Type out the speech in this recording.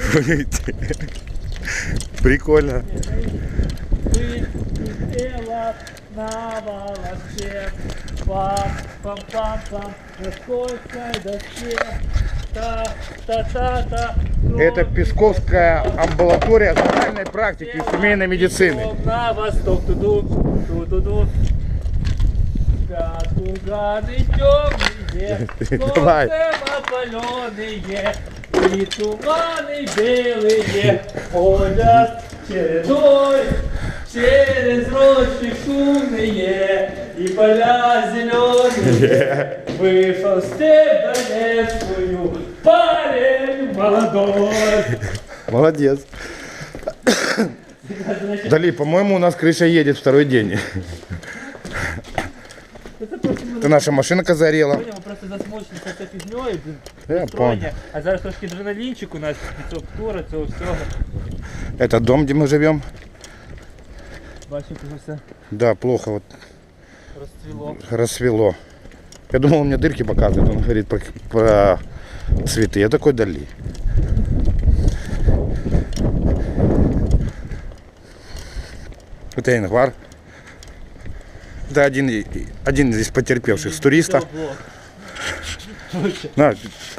Прикольно. Это Песковская амбулатория социальной практики и семейной медицины. На и туманы белые ходят чередой через рощи шумные и поля зеленые. Вышел в степь Донецкую парень молодой. Молодец. Дали, по-моему, у нас крыша едет второй день. Это просто ми Это наша машинка зарела. Понял, ми просто засмучені це фігньою, блін, Я настроєння. А зараз трошки адреналінчик у нас від цього тура, цього всього. Это дом, где мы живем. Бачиш, вже все Да, плохо вот розцвіло. рассвело. Я думал, он мне дырки показывает. Он говорит про, про цветы. Я такой дали. Это Ингвар. Это один, один из потерпевших с туриста. На,